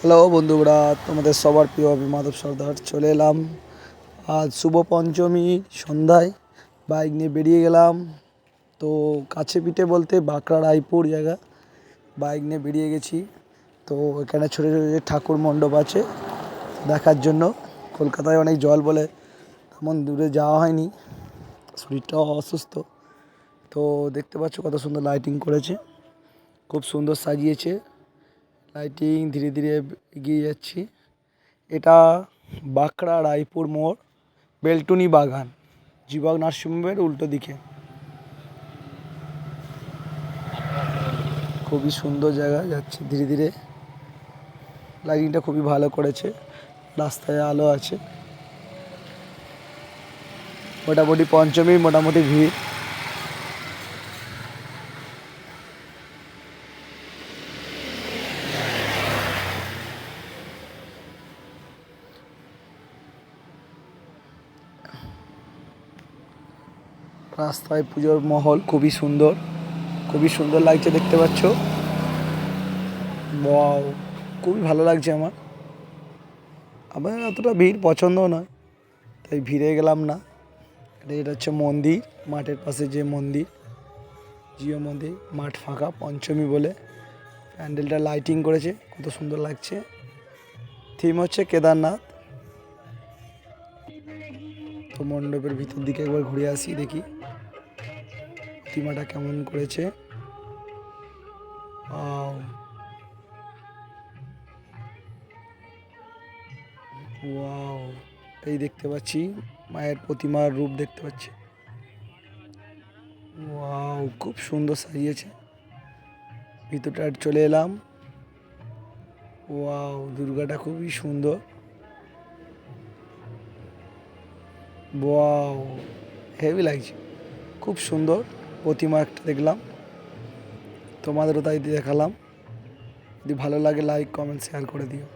Hello বন্ধুরা, তোমাদের সবার প্রিয় আমি মাধব সর্দার চলে এলাম। আজ শুভ পঞ্চমী সন্ধ্যায়, বাইক নিয়ে বেরিয়ে গেলাম। তো কাছে পিঠে বলতে বাঁকড়া রায়পুর জায়গা, বাইক নিয়ে বেরিয়ে গেছি। তো এখানে ছোটো ছোটো যে ঠাকুর মণ্ডপ আছে, দেখার জন্য। কলকাতায় অনেক জল বলে, তেমন দূরে যাওয়া হয়নি। শরীরটাও অসুস্থ। তো দেখতে পাচ্ছ কত সুন্দর লাইটিং করেছে। খুব সুন্দর সাজিয়েছে। লাইটিং ধীরে ধীরে এগিয়ে যাচ্ছি। এটা বাঁকড়া রায়পুর মোড়, বেলটুনি বাগান, জীবক নার্সিংহোমের উল্টো দিকে। খুবই সুন্দর জায়গা, যাচ্ছে ধীরে ধীরে। লাইটিংটা খুবই ভালো করেছে, রাস্তায় আলো আছে। মোটামুটি পঞ্চমীর মোটামুটি ভিড়। রাস্তায় পুজোর মহল খুবই সুন্দর খুবই সুন্দর লাগছে দেখতে পাচ্ছ। খুবই ভালো লাগছে আমার। আমার অতটা ভিড় পছন্দ নয়, তাই ভিড়ে গেলাম না। এটা হচ্ছে মন্দির, মাঠের পাশে যে মন্দির, জিও মন্দির, মাঠ ফাঁকা, পঞ্চমী বলে। প্যান্ডেলটা লাইটিং করেছে, কত সুন্দর লাগছে। থিম হচ্ছে কেদারনাথ। তো মণ্ডপের ভিতর দিকে একবার ঘুরে আসি, দেখি প্রতিমাটা কেমন করেছে. এই দেখতে পাচ্ছি, মায়ের প্রতিমার রূপ দেখতে পাচ্ছি। ওয়াও, খুব সুন্দর সাজিয়েছে। ভিতরটা চলে এলাম। ওয়াও, দুর্গাটা খুবই সুন্দর। ওয়াও হেভি লাগছে। খুব সুন্দর। প্রতিমা একটা দেখলাম। তোমাদেরও তাই দেখালাম। যদি ভালো লাগে লাইক কমেন্ট শেয়ার করে দিও।